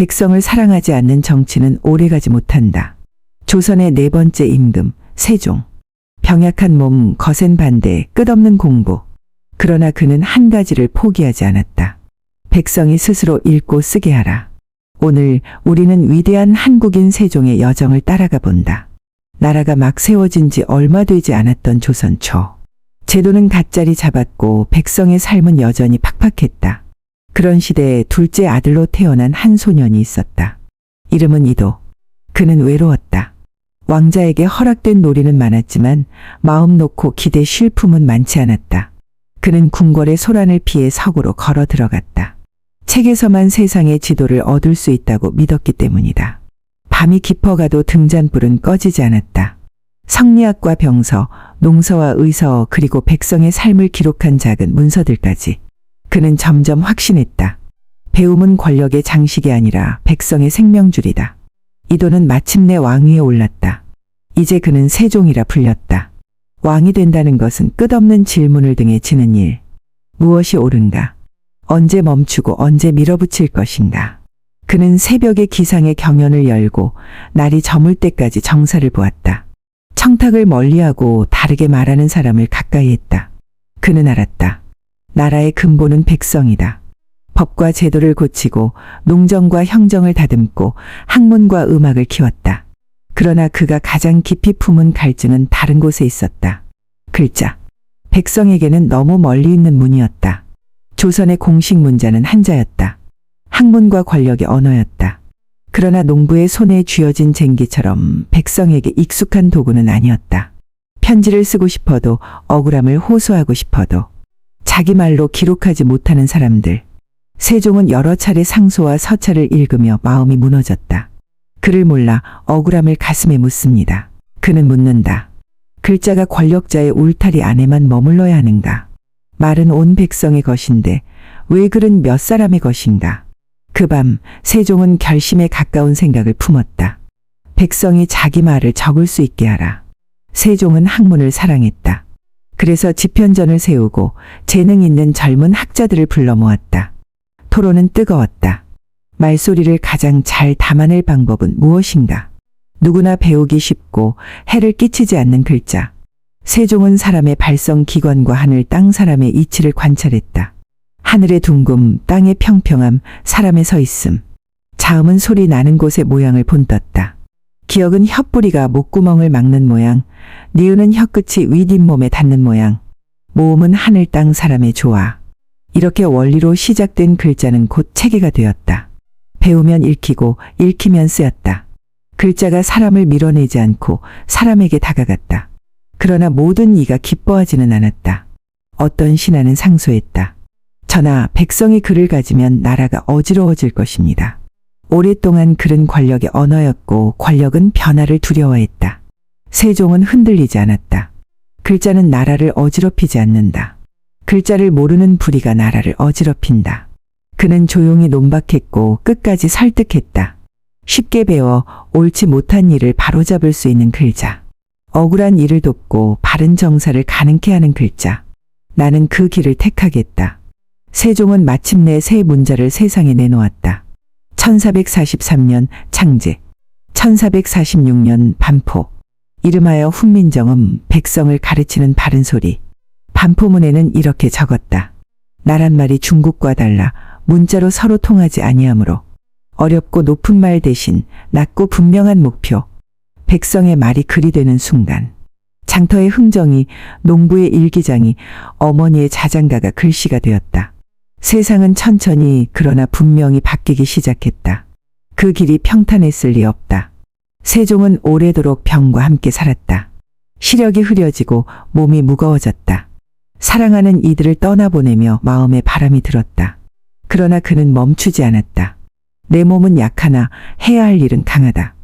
백성을 사랑하지 않는 정치는 오래가지 못한다. 조선의 네 번째 임금, 세종. 병약한 몸, 거센 반대, 끝없는 공부. 그러나 그는 한 가지를 포기하지 않았다. 백성이 스스로 읽고 쓰게 하라. 오늘 우리는 위대한 한국인 세종의 여정을 따라가 본다. 나라가 막 세워진 지 얼마 되지 않았던 조선 초. 제도는 가짜리 잡았고 백성의 삶은 여전히 팍팍했다. 그런 시대에 둘째 아들로 태어난 한 소년이 있었다. 이름은 이도. 그는 외로웠다. 왕자에게 허락된 놀이는 많았지만 마음 놓고 기대 쉴 품은 많지 않았다. 그는 궁궐의 소란을 피해 서구로 걸어 들어갔다. 책에서만 세상의 지도를 얻을 수 있다고 믿었기 때문이다. 밤이 깊어가도 등잔불은 꺼지지 않았다. 성리학과 병서, 농서와 의서 그리고 백성의 삶을 기록한 작은 문서들까지 그는 점점 확신했다. 배움은 권력의 장식이 아니라 백성의 생명줄이다. 이도는 마침내 왕위에 올랐다. 이제 그는 세종이라 불렸다. 왕이 된다는 것은 끝없는 질문을 등에 지는 일. 무엇이 옳은가? 언제 멈추고 언제 밀어붙일 것인가? 그는 새벽에 기상의 경연을 열고 날이 저물 때까지 정사를 보았다. 청탁을 멀리하고 다르게 말하는 사람을 가까이 했다. 그는 알았다. 나라의 근본은 백성이다. 법과 제도를 고치고 농정과 형정을 다듬고 학문과 음악을 키웠다. 그러나 그가 가장 깊이 품은 갈증은 다른 곳에 있었다. 글자. 백성에게는 너무 멀리 있는 문이었다. 조선의 공식 문자는 한자였다. 학문과 권력의 언어였다. 그러나 농부의 손에 쥐어진 쟁기처럼 백성에게 익숙한 도구는 아니었다. 편지를 쓰고 싶어도 억울함을 호소하고 싶어도 자기 말로 기록하지 못하는 사람들. 세종은 여러 차례 상소와 서찰을 읽으며 마음이 무너졌다. 그를 몰라 억울함을 가슴에 묻습니다. 그는 묻는다. 글자가 권력자의 울타리 안에만 머물러야 하는가? 말은 온 백성의 것인데 왜 글은 몇 사람의 것인가? 그 밤 세종은 결심에 가까운 생각을 품었다. 백성이 자기 말을 적을 수 있게 하라. 세종은 학문을 사랑했다. 그래서 집현전을 세우고 재능 있는 젊은 학자들을 불러 모았다. 토론은 뜨거웠다. 말소리를 가장 잘 담아낼 방법은 무엇인가? 누구나 배우기 쉽고 해를 끼치지 않는 글자. 세종은 사람의 발성 기관과 하늘 땅 사람의 이치를 관찰했다. 하늘의 둥금, 땅의 평평함, 사람의 서 있음. 자음은 소리 나는 곳의 모양을 본떴다. 기억은 혓뿌리가 목구멍을 막는 모양, 니은은 혀끝이 윗잇몸에 닿는 모양, 모음은 하늘 땅 사람의 조화. 이렇게 원리로 시작된 글자는 곧 체계가 되었다. 배우면 읽히고 읽히면 쓰였다. 글자가 사람을 밀어내지 않고 사람에게 다가갔다. 그러나 모든 이가 기뻐하지는 않았다. 어떤 신하는 상소했다. 전하, 백성이 글을 가지면 나라가 어지러워질 것입니다. 오랫동안 글은 권력의 언어였고 권력은 변화를 두려워했다. 세종은 흔들리지 않았다. 글자는 나라를 어지럽히지 않는다. 글자를 모르는 불의가 나라를 어지럽힌다. 그는 조용히 논박했고 끝까지 설득했다. 쉽게 배워 옳지 못한 일을 바로잡을 수 있는 글자. 억울한 일을 돕고 바른 정사를 가능케 하는 글자. 나는 그 길을 택하겠다. 세종은 마침내 새 문자를 세상에 내놓았다. 1443년 창제, 1446년 반포. 이름하여 훈민정음 백성을 가르치는 바른 소리. 반포문에는 이렇게 적었다. 나란 말이 중국과 달라 문자로 서로 통하지 아니하므로 어렵고 높은 말 대신 낮고 분명한 목표. 백성의 말이 글이 되는 순간. 장터의 흥정이 농부의 일기장이 어머니의 자장가가 글씨가 되었다. 세상은 천천히 그러나 분명히 바뀌기 시작했다. 그 길이 평탄했을 리 없다. 세종은 오래도록 병과 함께 살았다. 시력이 흐려지고 몸이 무거워졌다. 사랑하는 이들을 떠나보내며 마음에 바람이 들었다. 그러나 그는 멈추지 않았다. 내 몸은 약하나 해야 할 일은 강하다.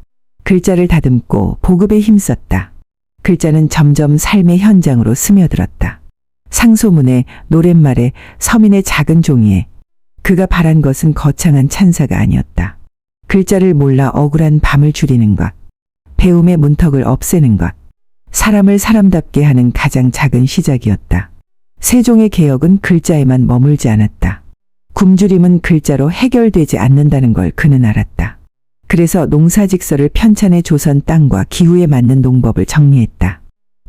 글자를 다듬고 보급에 힘썼다. 글자는 점점 삶의 현장으로 스며들었다. 상소문에 노랫말에 서민의 작은 종이에 그가 바란 것은 거창한 찬사가 아니었다. 글자를 몰라 억울한 밤을 줄이는 것, 배움의 문턱을 없애는 것, 사람을 사람답게 하는 가장 작은 시작이었다. 세종의 개혁은 글자에만 머물지 않았다. 굶주림은 글자로 해결되지 않는다는 걸 그는 알았다. 그래서 농사직서를 편찬해 조선 땅과 기후에 맞는 농법을 정리했다.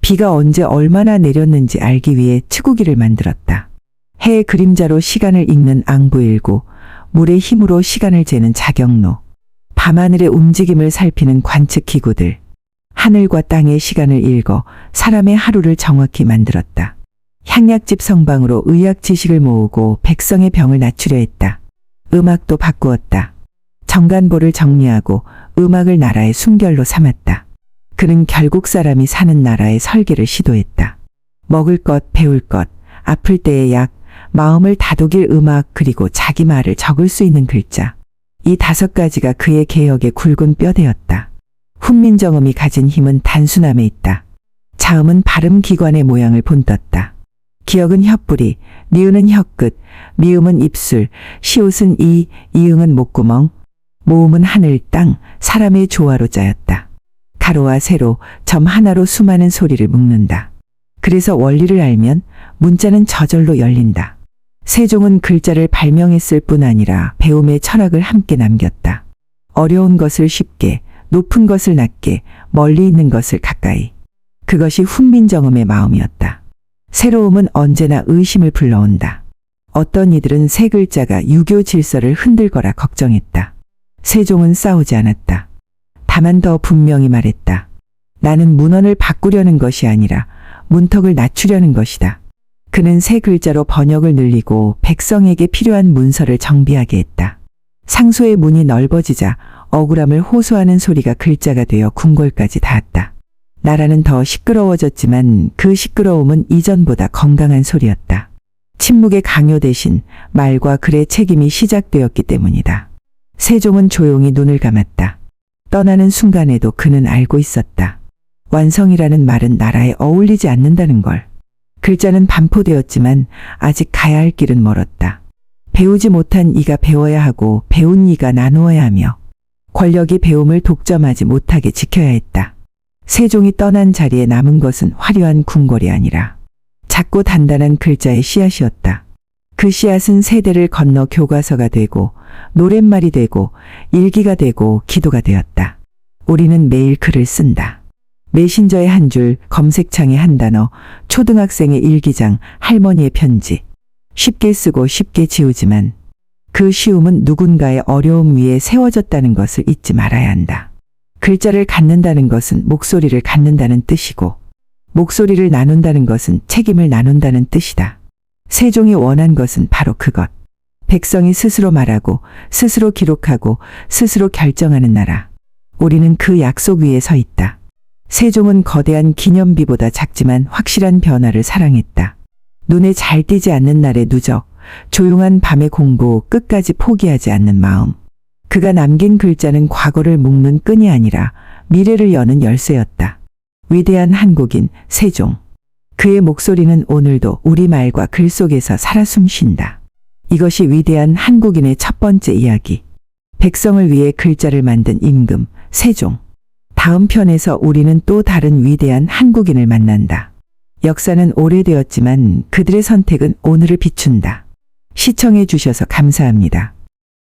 비가 언제 얼마나 내렸는지 알기 위해 치구기를 만들었다. 해의 그림자로 시간을 읽는 앙부일구, 물의 힘으로 시간을 재는 자경로, 밤하늘의 움직임을 살피는 관측기구들, 하늘과 땅의 시간을 읽어 사람의 하루를 정확히 만들었다. 향약집 성방으로 의학 지식을 모으고 백성의 병을 낮추려 했다. 음악도 바꾸었다. 정간보를 정리하고 음악을 나라의 순결로 삼았다. 그는 결국 사람이 사는 나라의 설계를 시도했다. 먹을 것, 배울 것, 아플 때의 약, 마음을 다독일 음악, 그리고 자기 말을 적을 수 있는 글자. 이 다섯 가지가 그의 개혁의 굵은 뼈대였다. 훈민정음이 가진 힘은 단순함에 있다. 자음은 발음 기관의 모양을 본떴다. 기억은 혀뿌리, 니은은 혀끝, 미음은 입술, 시옷은 이, 이응은 목구멍, 모음은 하늘, 땅, 사람의 조화로 짜였다. 가로와 세로, 점 하나로 수많은 소리를 묶는다. 그래서 원리를 알면 문자는 저절로 열린다. 세종은 글자를 발명했을 뿐 아니라 배움의 철학을 함께 남겼다. 어려운 것을 쉽게, 높은 것을 낮게, 멀리 있는 것을 가까이. 그것이 훈민정음의 마음이었다. 새로움은 언제나 의심을 불러온다. 어떤 이들은 세 글자가 유교 질서를 흔들 거라 걱정했다. 세종은 싸우지 않았다. 다만 더 분명히 말했다. 나는 문헌을 바꾸려는 것이 아니라 문턱을 낮추려는 것이다. 그는 세 글자로 번역을 늘리고 백성에게 필요한 문서를 정비하게 했다. 상소의 문이 넓어지자 억울함을 호소하는 소리가 글자가 되어 궁궐까지 닿았다. 나라는 더 시끄러워졌지만 그 시끄러움은 이전보다 건강한 소리였다. 침묵의 강요 대신 말과 글의 책임이 시작되었기 때문이다. 세종은 조용히 눈을 감았다. 떠나는 순간에도 그는 알고 있었다. 완성이라는 말은 나라에 어울리지 않는다는 걸. 글자는 반포되었지만 아직 가야 할 길은 멀었다. 배우지 못한 이가 배워야 하고 배운 이가 나누어야 하며 권력이 배움을 독점하지 못하게 지켜야 했다. 세종이 떠난 자리에 남은 것은 화려한 궁궐이 아니라 작고 단단한 글자의 씨앗이었다. 그 씨앗은 세대를 건너 교과서가 되고 노랫말이 되고 일기가 되고 기도가 되었다. 우리는 매일 글을 쓴다. 메신저의 한 줄, 검색창에 한 단어, 초등학생의 일기장, 할머니의 편지. 쉽게 쓰고 쉽게 지우지만 그 쉬움은 누군가의 어려움 위에 세워졌다는 것을 잊지 말아야 한다. 글자를 갖는다는 것은 목소리를 갖는다는 뜻이고 목소리를 나눈다는 것은 책임을 나눈다는 뜻이다. 세종이 원한 것은 바로 그것. 백성이 스스로 말하고 스스로 기록하고 스스로 결정하는 나라. 우리는 그 약속 위에 서 있다. 세종은 거대한 기념비보다 작지만 확실한 변화를 사랑했다. 눈에 잘 띄지 않는 날의 누적, 조용한 밤의 공부 끝까지 포기하지 않는 마음. 그가 남긴 글자는 과거를 묶는 끈이 아니라 미래를 여는 열쇠였다. 위대한 한국인 세종. 그의 목소리는 오늘도 우리 말과 글 속에서 살아 숨쉰다. 이것이 위대한 한국인의 첫 번째 이야기. 백성을 위해 글자를 만든 임금, 세종. 다음 편에서 우리는 또 다른 위대한 한국인을 만난다. 역사는 오래되었지만 그들의 선택은 오늘을 비춘다. 시청해 주셔서 감사합니다.